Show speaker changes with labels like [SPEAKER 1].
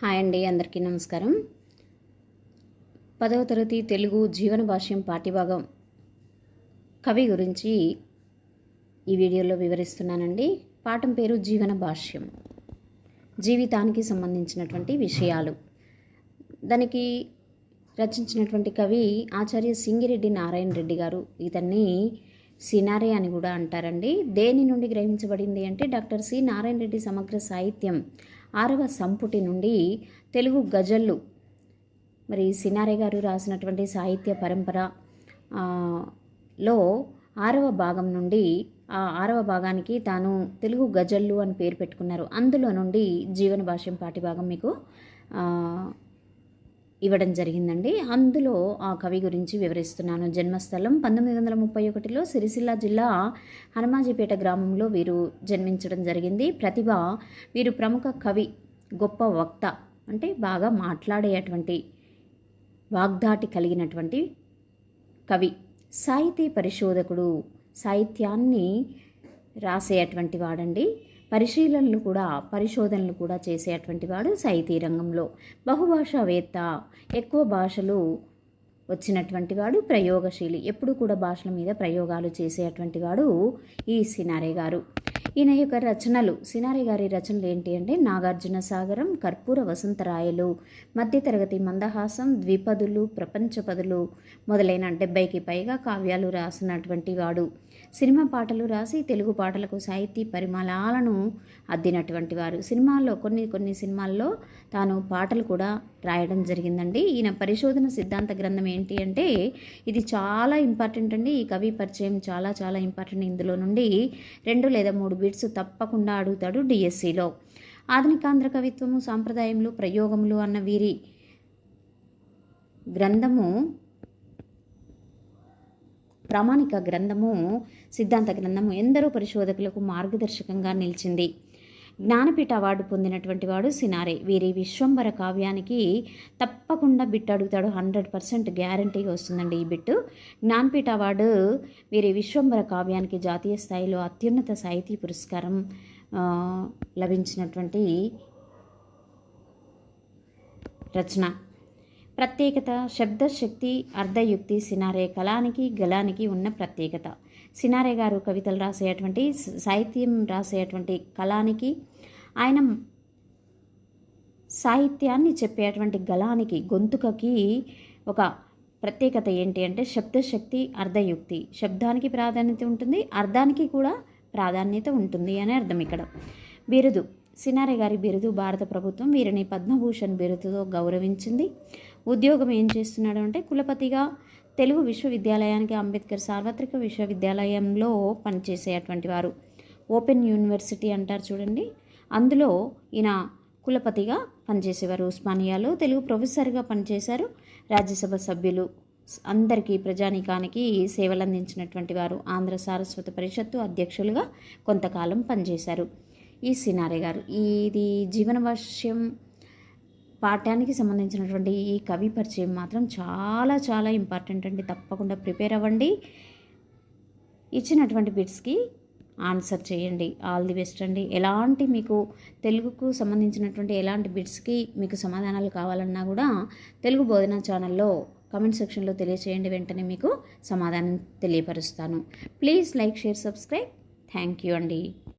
[SPEAKER 1] Hi అండి అందరికీ నమస్కారం. పదవ తరగతి తెలుగు జీవన భాష్యం పాఠ్యభాగం కవి గురించి ఈ వీడియోలో వివరిస్తున్నానండి. పాఠం పేరు జీవన భాష్యం. జీవితానికి సంబంధించినటువంటి విషయాలు. దానికి రచించినటువంటి కవి ఆచార్య సింగిరెడ్డి నారాయణ రెడ్డి గారు ఇతన్ని సినారే అని కూడా అంటారండి. దేని నుండి గ్రహించబడింది అంటే డాక్టర్ సి నారాయణ రెడ్డి సమగ్ర సాహిత్యం ఆరవ సంపుటి నుండి తెలుగు గజళ్ళు. మరి సినారే గారు రాసినటువంటి సాహిత్య పరంపర లో ఆరవ భాగం నుండి ఆ ఆరవ భాగానికి తాను తెలుగు గజళ్ళు అని పేరు పెట్టుకున్నారు. అందులో నుండి జీవన భాష్యం పాటి భాగం మీకు ఇవ్వడం జరిగిందండి. అందులో ఆ కవి గురించి వివరిస్తున్నాను. జన్మస్థలం పంతొమ్మిది వందల ముప్పై ఒకటిలో సిరిసిల్ల జిల్లా హనుమాజీపేట గ్రామంలో వీరు జన్మించడం జరిగింది. ప్రతిభ వీరు ప్రముఖ కవి గొప్ప వక్త అంటే బాగా మాట్లాడేటువంటి వాగ్దాటి కలిగినటువంటి కవి. సాహితీ పరిశోధకుడు సాహిత్యాన్ని రాసేటువంటి వాడండి. పరిశీలనలు కూడా పరిశోధనలు కూడా చేసేటువంటి వాడు సాహితీ రంగంలో. బహుభాషావేత్త ఎక్కువ భాషలు వచ్చినటువంటి వాడు ప్రయోగశీలి. ఎప్పుడు కూడా భాషల మీద ప్రయోగాలు చేసేటువంటి వాడు ఈ సినారే గారు. ఈయన యొక్క రచనలు సినారి గారి రచనలు ఏంటి అంటే నాగార్జున సాగరం కర్పూర వసంతరాయలు మధ్యతరగతి మందహాసం ద్విపదులు ప్రపంచపదులు మొదలైన డెబ్బైకి పైగా కావ్యాలు రాసినటువంటి వాడు. సినిమా పాటలు రాసి తెలుగు పాటలకు సాహితీ పరిమళాలను అద్దినటువంటి వారు. సినిమాల్లో కొన్ని కొన్ని సినిమాల్లో తాను పాటలు కూడా రాయడం జరిగిందండి. ఈయన పరిశోధన సిద్ధాంత గ్రంథం ఏంటి అంటే ఇది చాలా ఇంపార్టెంట్ అండి. ఈ కవి పరిచయం చాలా చాలా ఇంపార్టెంట్ ఇందులో నుండి. రెండు లేదా మూడు బిట్స్ తప్పకుండా అడుగుతాడు డిఎస్సిలో. ఆధునికాంధ్ర కవిత్వము సాంప్రదాయములు ప్రయోగములు అన్న వీరి గ్రంథము ప్రామాణిక గ్రంథము సిద్ధాంత గ్రంథము ఎందరో పరిశోధకులకు మార్గదర్శకంగా నిలిచింది. జ్ఞానపీఠ అవార్డు పొందినటువంటి వాడు సినారే. వీరి విశ్వంబర కావ్యానికి తప్పకుండా బిట్ అడుగుతాడు. హండ్రెడ్ పర్సెంట్ గ్యారంటీగా వస్తుందండి ఈ బిట్టు. జ్ఞానపీఠ అవార్డు వీరి విశ్వంబర కావ్యానికి జాతీయ స్థాయిలో అత్యున్నత సాహితీ పురస్కారం లభించినటువంటి రచన. ప్రత్యేకత శబ్దశక్తి అర్ధయుక్తి సినారే కళానికి గలానికి ఉన్న ప్రత్యేకత. సినారే గారు కవితలు రాసేటువంటి సాహిత్యం రాసేటువంటి కళానికి ఆయన సాహిత్యాన్ని చెప్పేటువంటి గలానికి గొంతుకకి ఒక ప్రత్యేకత ఏంటి అంటే శబ్దశక్తి అర్ధయుక్తి. శబ్దానికి ప్రాధాన్యత ఉంటుంది అర్థానికి కూడా ప్రాధాన్యత ఉంటుంది అని అర్థం ఇక్కడ. బిరుదు. సినారే గారి బిరుదు భారత ప్రభుత్వం వీరిని పద్మభూషణ్ బిరుదుతో గౌరవించింది. ఉద్యోగం ఏం చేస్తున్నాడు అంటే కులపతిగా తెలుగు విశ్వవిద్యాలయానికి అంబేద్కర్ సార్వత్రిక విశ్వవిద్యాలయంలో పనిచేసేటువంటి వారు. ఓపెన్ యూనివర్సిటీ అంటారు చూడండి. అందులో ఈయన కులపతిగా పనిచేసేవారు. ఉస్మానియాలో తెలుగు ప్రొఫెసర్గా పనిచేశారు. రాజ్యసభ సభ్యులు అందరికీ ప్రజానీకానికి సేవలు అందించినటువంటి వారు. ఆంధ్ర సారస్వత పరిషత్తు అధ్యక్షులుగా కొంతకాలం పనిచేశారు. ఈ సినారే గారు. ఇది జీవన భాష్యం పాఠానికి సంబంధించినటువంటి ఈ కవి పరిచయం మాత్రం చాలా చాలా ఇంపార్టెంట్ అండి. తప్పకుండా ప్రిపేర్ అవ్వండి. ఇచ్చినటువంటి బిట్స్కి ఆన్సర్ చేయండి. ఆల్ ది బెస్ట్ అండి. ఎలాంటి మీకు తెలుగుకు సంబంధించినటువంటి ఎలాంటి బిట్స్కి మీకు సమాధానాలు కావాలన్నా కూడా తెలుగు బోధన ఛానల్లో కమెంట్ సెక్షన్లో తెలియచేయండి. వెంటనే మీకు సమాధానం తెలియపరుస్తాను. Please like share subscribe. Thank you అండి.